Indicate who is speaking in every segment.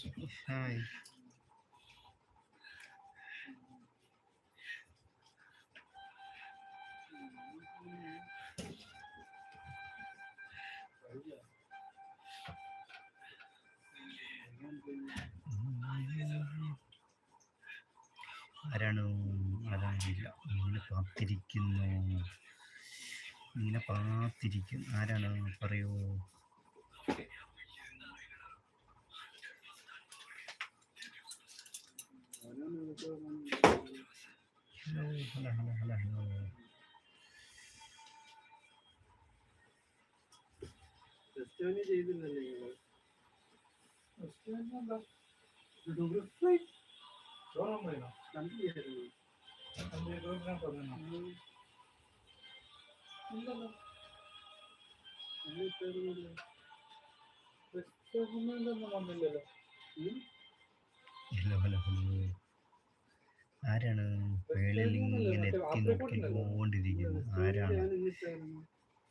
Speaker 1: Hi ആരാണ്? ആരാണില്ല ഇങ്ങനെ കാത്തിരിക്കുന്നു ഇങ്ങനെ കാത്തിരിക്കും ആരാണ്? പറയൂ. ഹലോ ഹലോ ഹലോ ഹലോ
Speaker 2: ക്രിസ്ത്യാനി ചെയ്തില്ലല്ലേ
Speaker 1: ഹലോ ഹലോ ഹലോ ആരാണ് മേളിൽ ഇങ്ങനെ എത്തി നോക്കിക്കൊണ്ടിരിക്കുന്നു ആരാണ്?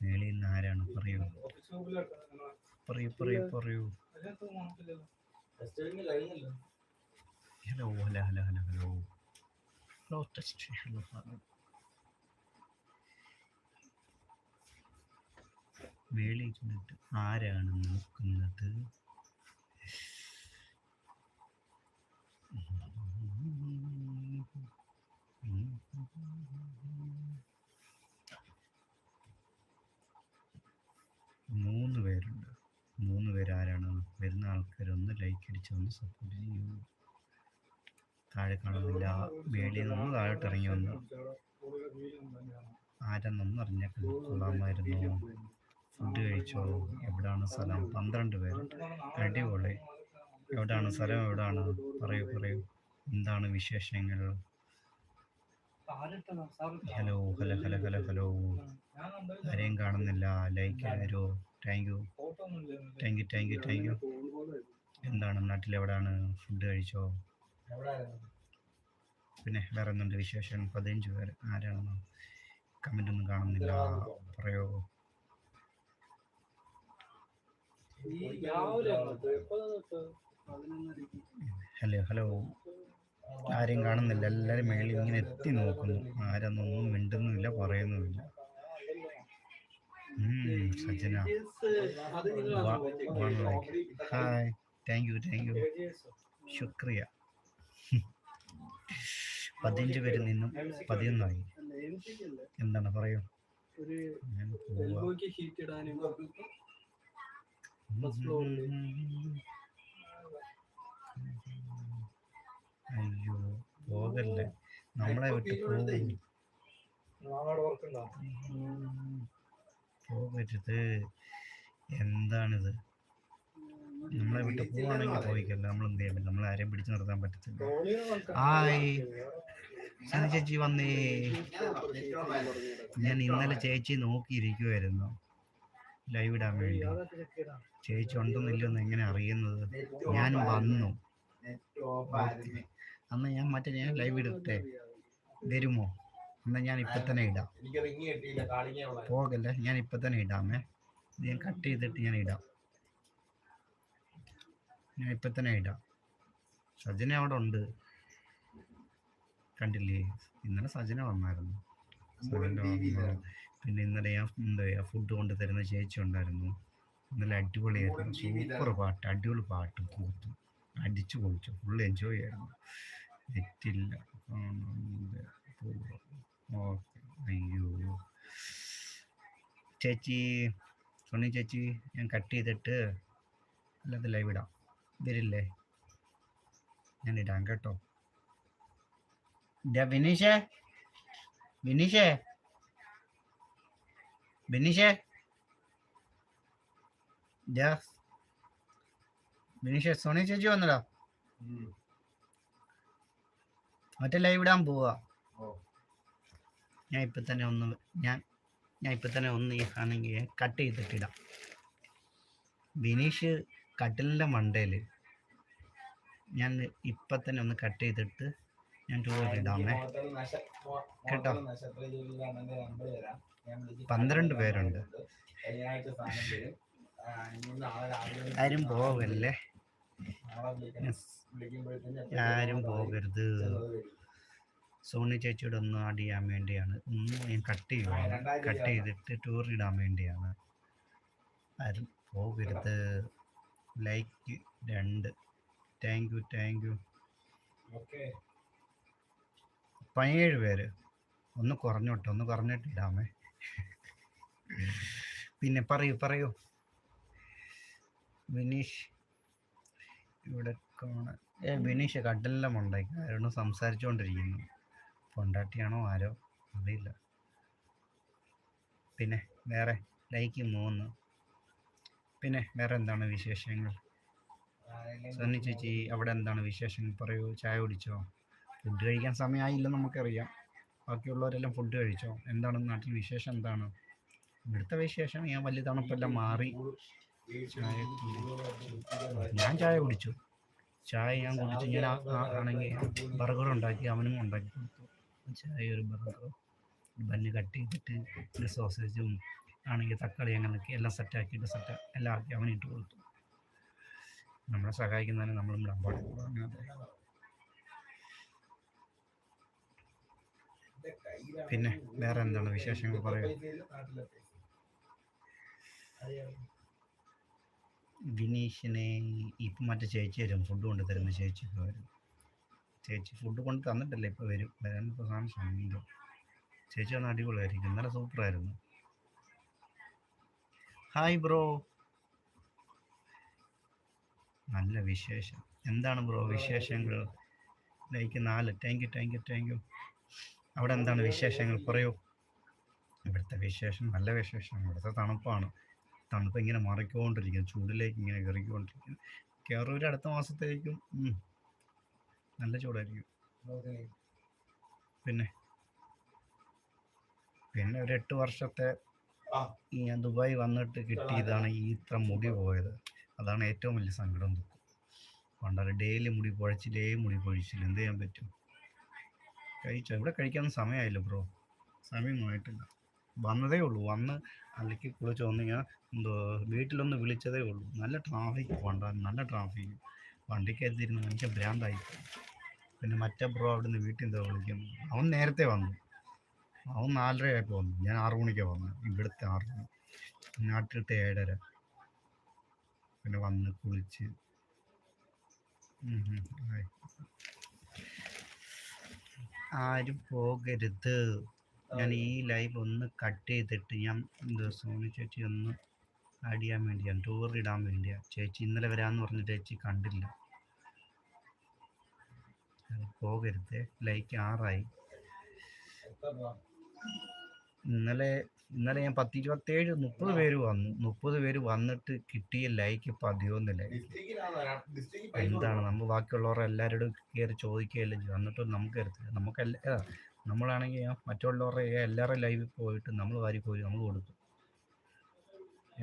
Speaker 1: മേളിൽ നിന്ന് ആരാണ്? പറയൂ. പറയൂ പറയൂ പറയൂ. Hello hello hello hello hello. Hello test hello hello. മേളിൽ ചെന്നിട്ട് ആരാണ് നോക്കുന്നത് മൂന്ന് പേരുണ്ട് മൂന്ന് പേര് ആരാണ് വരുന്ന ആൾക്കാർ ഒന്ന് ലൈക്ക് ഒന്ന് സപ്പോർട്ട് ചെയ്യൂ താഴെ കാണുന്നില്ല മേളിൽ നിന്ന് താഴോട്ട് ഇറങ്ങി വന്നു ആരെന്നൊന്നും അറിഞ്ഞാൽ കൊള്ളാമായിരുന്നു. ഫുഡ് കഴിച്ചോ? എവിടാണ് സ്ഥലം? പന്ത്രണ്ട് പേര്. അടിപൊളി. എവിടാണ് സ്ഥലം? എവിടാണ്? പറയൂ പറയൂ. എന്താണ് വിശേഷങ്ങൾ? Hello hello hello hello hello. ആരെയും കാണുന്നില്ല. Like arrow thank you thank you thank you thank you എന്താണ് നാട്ടിലെവിടാണ് ഫുഡ് കഴിച്ചോ? പിന്നെ വേറെ എന്തുണ്ട് വിശേഷം? പതിനഞ്ച് പേര്. ആരാണെന്നോ? കമന്റ് ഒന്നും കാണുന്നില്ല. പറയോ? Hello hello. ആരെയും കാണുന്നില്ല. എല്ലാവരും മേളിൽ ഇങ്ങനെ എത്തി നോക്കുന്നു. ആരെന്നൊന്നും മിണ്ടുന്നില്ല പറയുന്നുമില്ല. Sajjana. Hi thank you thank you ശുക്രിയ. പതിനഞ്ച് പേരിൽ നിന്നും പതിനൊന്നായി. എന്താണ് പറയൂ. അയ്യോ പോകല്ലേ? നമ്മളെ വിട്ട് പോകും പോകരുത്. എന്താണിത്? നമ്മളെ വിട്ട് പോവാണെങ്കിൽ പോയിക്കല്ല നമ്മൾ എന്ത് ചെയ്യാൻ പറ്റും? നമ്മളെ ആരെയും പിടിച്ചു നിർത്താൻ പറ്റത്തില്ല. ഹായ് ശനി ചേച്ചി വന്നേ. ഞാൻ ഇന്നലെ ചേച്ചി നോക്കിയിരിക്കുമായിരുന്നു ലൈവ് ഇടാൻ വേണ്ടി. ചേച്ചി ഉണ്ടെന്നില്ലെന്ന് എങ്ങനെ അറിയുന്നത്? ഞാൻ വന്നു. അന്ന് ഞാൻ മറ്റേ ഞാൻ ലൈവ് ഇടട്ടെ? വരുമോ? എന്നാ ഞാൻ ഇപ്പൊ തന്നെ ഇടാം. പോകല്ലേ? ഞാൻ ഇപ്പൊ തന്നെ ഇടാമേ. ഞാൻ കട്ട് ചെയ്തിട്ട് ഞാൻ ഇടാം. ഞാൻ ഇപ്പൊ തന്നെ ഇടാം. സജന അവിടെ ഉണ്ട്. കണ്ടില്ലേ? ഇന്നലെ സജന വന്നായിരുന്നു. പിന്നെ ഇന്നലെ ഞാൻ എന്താ പറയുക ഫുഡ് കൊണ്ട് തരുന്ന ചേച്ചി ഉണ്ടായിരുന്നു. ഇന്നലെ അടിപൊളിയായിരുന്നു. സൂപ്പർ പാട്ട് അടിപൊളി പാട്ട്. കൂത്തു അടിച്ചു പൊളിച്ചു. ഫുൾ എൻജോയ് ആയിരുന്നു. തെറ്റില്ല. ഓക്കെ. അയ്യോ. ചേച്ചി സോണി ചേച്ചി ഞാൻ കട്ട് ചെയ്തിട്ട് അല്ലാതെ ലൈവ് ഇടാം. വരില്ലേ? ഞാൻ ഇടാം കേട്ടോ. ബിനീഷേ വിനീഷേ. ദാ വിനീഷേ. സോണി ചേച്ചി വന്നടാ. മറ്റേ ലൈവ് ഇടാൻ പോവാ. ഞാൻ ഇപ്പം തന്നെ ഒന്ന് ഞാൻ ഞാൻ ഇപ്പം തന്നെ ഒന്ന് ആണെങ്കിൽ കട്ട് ചെയ്തിട്ടിടാം ബിനീഷ് കട്ടിലിന്റെ മണ്ടയിൽ ഞാൻ ഇപ്പൊ തന്നെ ഒന്ന് കട്ട് ചെയ്തിട്ട് ഞാൻ ടൂർ ഇടാമേ കേട്ടോ. പന്ത്രണ്ട് പേരുണ്ട്. ആരും പോവല്ലേ. ആരും പോകരുത്. സോണി ചേച്ചിയോട് ഒന്ന് ആഡ് ചെയ്യാൻ വേണ്ടിയാണ് ഞാൻ കട്ട് ചെയ്യുവാണ്. കട്ട് ചെയ്തിട്ട് ടൂർ ഇടാൻ വേണ്ടിയാണ്. ആരും പോകരുത്. ലൈക്ക് രണ്ട്. താങ്ക് യു താങ്ക് യു പതിനേഴ് പേര്. ഒന്ന് കുറഞ്ഞോട്ടെ ഒന്ന് കുറഞ്ഞിട്ടില്ലാമേ പിന്നെ പറയൂ പറയൂ. വിനീഷ് ഇവിടെ വിനീഷ് കട്ടെല്ലാം ഉണ്ടായി ആരോടും സംസാരിച്ചുകൊണ്ടിരിക്കുന്നു. കൊണ്ടാട്ടിയാണോ ആരോ? അറിയില്ല. പിന്നെ വേറെ ലൈക്ക് മൂന്ന്. പിന്നെ വേറെ എന്താണ് വിശേഷങ്ങൾ? സണ്ണി ചേച്ചി അവിടെ എന്താണ് വിശേഷങ്ങൾ? പറയൂ. ചായ കുടിച്ചോ? ഫുഡ് കഴിക്കാൻ സമയമായില്ല നമുക്കറിയാം. ബാക്കിയുള്ളവരെല്ലാം ഫുഡ് കഴിച്ചോ? എന്താണ് നാട്ടിൽ വിശേഷം? എന്താണ്? ഇവിടുത്തെ വിശേഷം ഞാൻ വലിയ തണുപ്പെല്ലാം മാറി. ചായ ഞാൻ ചായ കുടിച്ചു. ചായ ഞാൻ കുടിച്ചു ഞാൻ ആണെങ്കിൽ ബർഗർ ഉണ്ടാക്കി അവനും ഉണ്ടാക്കി കൊടുത്തു. ചായ ഒരു ബർഗർ ബന്ന് കട്ട് ചെയ്തിട്ട് സോസേജും ആണെങ്കിൽ തക്കാളി അങ്ങനെ നിൽക്കുക എല്ലാം സെറ്റാക്കിയിട്ട് സെറ്റ് എല്ലാം ആക്കി അവനെ ഇട്ട് കൊടുത്തു. നമ്മളെ സഹായിക്കുന്നതിന് നമ്മളും അങ്ങനത്തെ പിന്നെ വേറെ എന്താണ് വിശേഷങ്ങൾ പറയുക? വിനീഷിനെ ഇപ്പം മറ്റേ ചേച്ചി വരും ഫുഡ് കൊണ്ട് തരുന്ന ചേച്ചി ഇപ്പോൾ വരും. ചേച്ചി ഫുഡ് കൊണ്ട് തന്നിട്ടല്ലേ ഇപ്പോൾ വരും? വരാൻ ഇപ്പോൾ താമസമുണ്ടോ ചേച്ചി വന്ന് അടിപൊളിയായിരിക്കും. ഇന്നലെ സൂപ്പറായിരുന്നു ഹായ് ബ്രോ നല്ല വിശേഷം. എന്താണ് ബ്രോ വിശേഷങ്ങൾ? ലൈക്ക് നാല്. Thank you thank you thank you അവിടെ എന്താണ് വിശേഷങ്ങൾ? പറയൂ. ഇവിടുത്തെ വിശേഷം നല്ല വിശേഷം. ഇവിടുത്തെ തണുപ്പാണ്. തണുപ്പ് ഇങ്ങനെ മറിക്കൊണ്ടിരിക്കും ചൂടിലേക്ക് ഇങ്ങനെ കയറിക്കൊണ്ടിരിക്കും കയറൂര് അടുത്ത മാസത്തേക്കും നല്ല ചൂടായിരിക്കും. പിന്നെ? പിന്നെ ഒരു എട്ട് വർഷത്തെ ഞാൻ ദുബായ് വന്നിട്ട് കിട്ടിയതാണ് ഈ ഇത്ര മുടി പോയത്. അതാണ് ഏറ്റവും വലിയ സങ്കടം ദുഃഖം പണ്ടൊരു ഡെയിലി മുടി പൊഴച്ചിലേ മുടി പൊഴിച്ചില്ല എന്ത് ചെയ്യാൻ പറ്റും? കഴിച്ചോ? ഇവിടെ കഴിക്കാൻ സമയമായില്ല ബ്രോ സമയമായിട്ടില്ല വന്നതേ ഉള്ളൂ. വന്ന് അലക്കി കുളിച്ച് വന്ന് ഞാൻ എന്തോ വീട്ടിലൊന്ന് വിളിച്ചതേ ഉള്ളൂ. നല്ല ട്രാഫിക് പണ്ട. നല്ല ട്രാഫിക് വണ്ടിക്കകത്തിരുന്ന് എനിക്ക് ഭ്രാന്തായി. പിന്നെ മറ്റേ ബ്രോ അവിടുന്ന് വീട്ടിൽ എന്തോ വിളിക്കുന്നു. അവൻ നേരത്തെ വന്നു. അവൻ നാലര ആയപ്പോൾ വന്നു ഞാൻ ആറു മണിക്കാണ് വന്നത് ഇവിടുത്തെ ആറ് മണി. നാട്ടിലത്തെ ഏഴര. പിന്നെ വന്ന് കുളിച്ച്. ആരും പോകരുത്. ഞാൻ ഈ ലൈവ് ഒന്ന് കട്ട് ചെയ്തിട്ട് ഞാൻ സോണി ചേച്ചി ഒന്ന് ആഡ് ചെയ്യാൻ വേണ്ടിയാണ് ടൂർ ഇടാൻ വേണ്ടിയാണ് ചേച്ചി ഇന്നലെ വരാന്ന് പറഞ്ഞ ചേച്ചി കണ്ടില്ല. പോകരുത്. ലൈക്ക് ആറായി. ഇന്നലെ ഇന്നലെ ഞാൻ പത്ത് ഇരുപത്തേഴ് മുപ്പത് പേര് വന്നു. മുപ്പത് പേര് വന്നിട്ട് കിട്ടിയ ലൈക്ക് പതിയൊന്ന് ലൈക്ക് എന്താണ് നമ്മൾ ബാക്കിയുള്ളവർ എല്ലാവരോടും കയറി ചോദിക്കുകയല്ലേ എന്നിട്ട് നമുക്ക് എടുത്തില്ല നമുക്ക് എല്ലാ നമ്മളാണെങ്കിൽ മറ്റുള്ളവരുടെ എല്ലാവരുടെ ലൈവിൽ പോയിട്ട് നമ്മൾ വാരി പോയി നമ്മൾ കൊടുക്കും.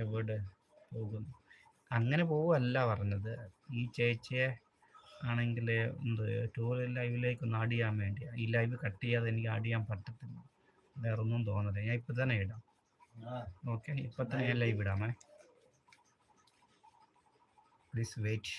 Speaker 1: എവിടെ പോകുന്നു? അങ്ങനെ പോവല്ല പറഞ്ഞത്. ഈ ചേച്ചിയെ ആണെങ്കിൽ എന്ത് ടൂർ ലൈവിലേക്ക് ഒന്ന് ആഡ് ചെയ്യാൻ വേണ്ടിയാണ് ഈ ലൈവ് കട്ട് ചെയ്യാതെ എനിക്ക് ആഡ് ചെയ്യാൻ പറ്റത്തില്ല. വേറെ ഒന്നും തോന്നുന്നില്ല ഞാൻ ഇപ്പം തന്നെ ഇടാം. ഓക്കെ ഇപ്പം തന്നെ ലൈവ് ഇടാമേ. Please wait